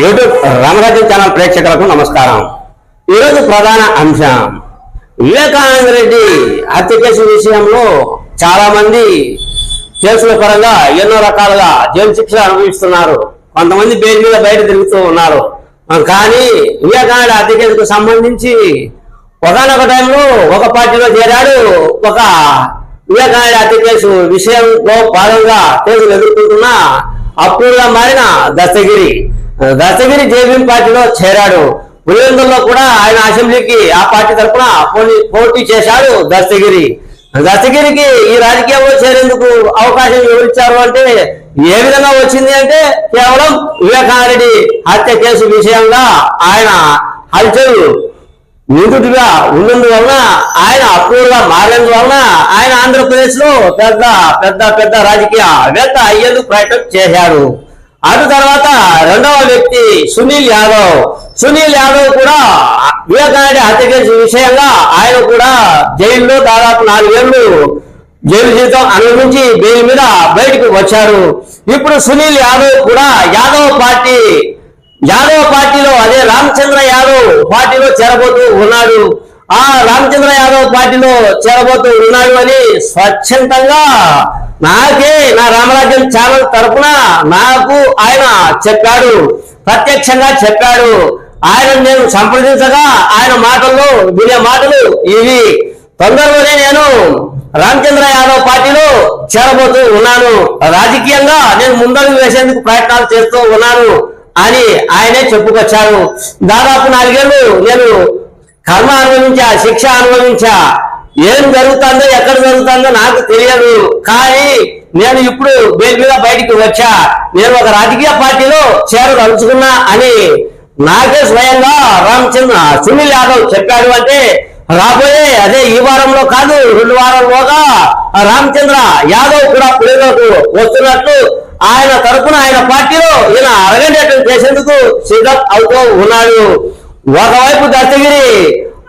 YouTube రామరాజ్యం channel ప్రేక్షకులకు నమస్కారం. ఈరోజు ప్రధాన అంశం వివేకానంద రెడ్డి హత్య కేసు విషయంలో చాలా మంది కేసుల పరంగా ఎన్నో రకాలుగా జైలు శిక్ష అనుభవిస్తున్నారు. కొంతమంది బెయిల్ మీద బయట తిరుగుతూ ఉన్నారు. కానీ వివేకానంద హత్య కేసుకు సంబంధించి ఒకనొక టైంలో ఒక పార్టీలో చేరాడు. ఒక వివేకానంద హత్య కేసు విషయంలో భాగంగా కేసులు ఎదుర్కొంటున్న అప్పుడుగా మారిన దస్తగిరి దర్శగిరి జేబీఎం పార్టీలో చేరాడు. పులివెందుల్లో కూడా ఆయన అసెంబ్లీకి ఆ పార్టీ తరఫున పోటీ పోటీ చేశాడు దస్తగిరి దస్తగిరికి ఈ రాజకీయంలో చేరేందుకు అవకాశం ఎవరిచ్చారు అంటే ఏ విధంగా వచ్చింది అంటే కేవలం వివేకానందరెడ్డి హత్య కేసు విషయంగా ఆయన హల్చల్ నిందితుడిగా ఉన్నందువలన ఆయన అప్రూవ్గా మారినందువలన ఆయన ఆంధ్రప్రదేశ్లో పెద్ద పెద్ద పెద్ద రాజకీయ వేత్త అయ్యేందుకు ప్రయత్నం చేశాడు. అటు తర్వాత రెండవ వ్యక్తి సునీల్ యాదవ్. సునీల్ యాదవ్ కూడా వివేకానంద హత్య కేసు విషయంగా ఆయన కూడా జైల్లో దాదాపు నాలుగేళ్ళు జైలు జీవితం అనుభవించి బెయిల్ మీద బయటకు వచ్చారు. ఇప్పుడు సునీల్ యాదవ్ కూడా యాదవ్ పార్టీ యాదవ్ పార్టీలో అదే రామచంద్ర యాదవ్ పార్టీలో చేరబోతూ ఉన్నాడు. ఆ రామచంద్ర యాదవ్ పార్టీలో చేరబోతూ ఉన్నాడు అని స్వచ్ఛందంగా నాకే నా రామరాజ్యం ఛానల్ తరపున నాకు ఆయన చెప్పాడు. ప్రత్యక్షంగా చెప్పాడు. ఆయన నేను సంప్రదించగా ఆయన మాటల్లో వినే మాటలు ఇవి. తొందరలోనే నేను రామచంద్ర యాదవ్ పార్టీలో చేరబోతూ ఉన్నాను. రాజకీయంగా నేను ముందడుగు వేసేందుకు ప్రయత్నాలు చేస్తూ ఉన్నాను అని ఆయనే చెప్పుకొచ్చారు. దాదాపు నాలుగేళ్ళు నేను కర్మ అనుభవించా శిక్ష అనుభవించా. ఏం జరుగుతుందో ఎక్కడ జరుగుతుందో నాకు తెలియదు. కానీ నేను ఇప్పుడు బేబీగా మీద బయటికి వచ్చా. నేను ఒక రాజకీయ పార్టీలో చేరదలుచుకున్నా అని నాకే స్వయంగా రామచంద్ర సునీల్ యాదవ్ చెప్పాడు అంటే రాబోయే అదే ఈ వారంలో కాదు రెండు వారంలోగా రామచంద్ర యాదవ్ కూడా ప్లేలోకి వస్తున్నట్లు ఆయన తరపున ఆయన పార్టీలో ఈయన అరగంటేటం చేసేందుకు సిద్ధం అవుతూ ఉన్నాడు. ఒకవైపు దత్తగిరి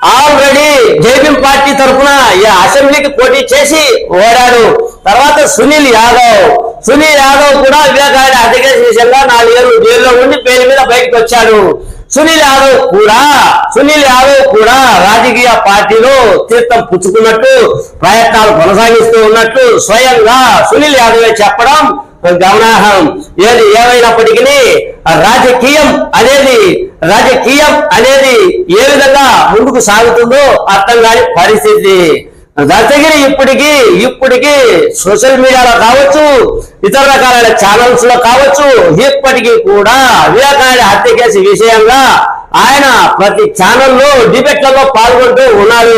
ఆల్రెడీ జైబీం పార్టీ తరఫున ఈ అసెంబ్లీకి పోటీ చేసి ఓడాడు. తర్వాత సునీల్ యాదవ్. సునీల్ యాదవ్ కూడా వివేకానంద హత్య విషయంగా నాలుగేళ్ళు జైల్లో ఉండి పేరు మీద బయటకు వచ్చాడు. సునీల్ యాదవ్ కూడా సునీల్ యాదవ్ కూడా రాజకీయ పార్టీలో తీర్థం పుచ్చుకున్నట్టు ప్రయత్నాలు కొనసాగిస్తూ ఉన్నట్టు స్వయంగా సునీల్ యాదవ్ చెప్పడం గమనార్హం. ఏది ఏమైనప్పటికీ రాజకీయం అనేది రాజకీయం అనేది ఏ విధంగా ముందుకు సాగుతుందో అర్థం కాని పరిస్థితి. దర్శగిరి ఇప్పటికీ ఇప్పటికీ సోషల్ మీడియాలో కావచ్చు ఇతర రకాలైన ఛానల్స్లో కావచ్చు ఇప్పటికీ కూడా వివేకానంద హత్య కేసు విషయంగా ఆయన ప్రతి ఛానల్లో డిబేట్లలో పాల్గొంటూ ఉన్నాడు.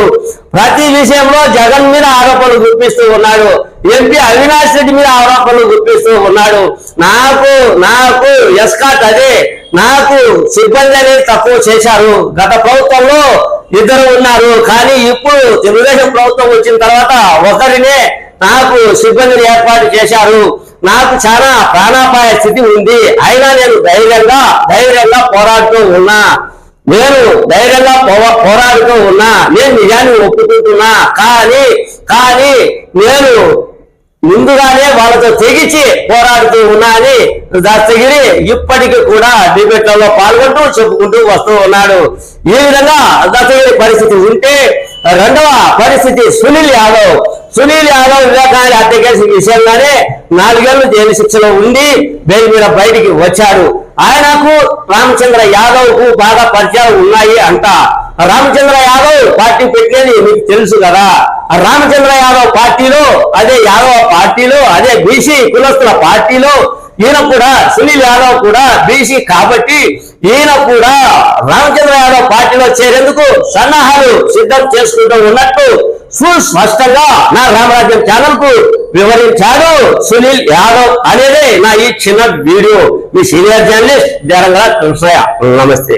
ప్రతి విషయంలో జగన్ మీద ఆరోపణలు గుర్తిస్తూ ఉన్నాడు. ఎంపీ అవినాష్ రెడ్డి మీద ఆరోపణలు గుర్తిస్తూ ఉన్నాడు. నాకు నాకు ఎస్కాట్ అదే. నాకు సిబ్బంది అనేది తక్కువ చేశారు. గత ప్రభుత్వంలో ఇద్దరు ఉన్నారు. కానీ ఇప్పుడు తెలుగుదేశం ప్రభుత్వం వచ్చిన తర్వాత ఒకరినే నాకు సిబ్బందిని ఏర్పాటు చేశారు. నాకు చాలా ప్రాణాపాయ స్థితి ఉంది. అయినా నేను ధైర్యంగా ధైర్యంగా పోరాడుతూ ఉన్నా. నేను ధైర్యంగా పో- పోరాడుతూ ఉన్నా. నేను నిజాన్ని ఒప్పుకుంటున్నా. కానీ కానీ నేను ముందుగానే వాళ్ళతో తెగిచి పోరాడుతూ ఉన్నా అని దస్తగిరి ఇప్పటికీ కూడా డిబేట్లలో పాల్గొంటూ చెప్పుకుంటూ వస్తూ ఉన్నాడు. ఈ విధంగా దస్తగిరి పరిస్థితి ఉంటే రెండవ పరిస్థితి సునీల్ యాదవ్. సునీల్ యాదవ్ వివేకాన్ని హత్య కేసు విషయంగానే నాలుగేళ్ళు జైలు శిక్షలో ఉండి బెయిల్ మీద బయటికి వచ్చాడు. ఆయనకు రామచంద్ర యాదవ్కు బాగా పరిచయాలు ఉన్నాయి అంట. రామచంద్ర యాదవ్ పార్టీ పెట్టేది మీకు తెలుసు కదా. ఆ రామచంద్ర యాదవ్ పార్టీలో అదే యాదవ్ పార్టీలో అదే బీసీ కులస్తుల పార్టీలో ఈయన కూడా సునీల్ యాదవ్ కూడా బీసీ కాబట్టి ఈయన కూడా రామచంద్ర యాదవ్ పార్టీలో చేరేందుకు సన్నాహాలు సిద్ధం చేసుకుంటూ ఉన్నట్టు సుస్పష్టంగా నా రామరాజ్యం ఛానల్కు వివరించాడు సునీల్ యాదవ్ అనేదే నా ఈ చిన్న వీడియో. మీ సీనియర్ జర్నలిస్ట్ జరంగా కృష్ణయ్య. నమస్తే.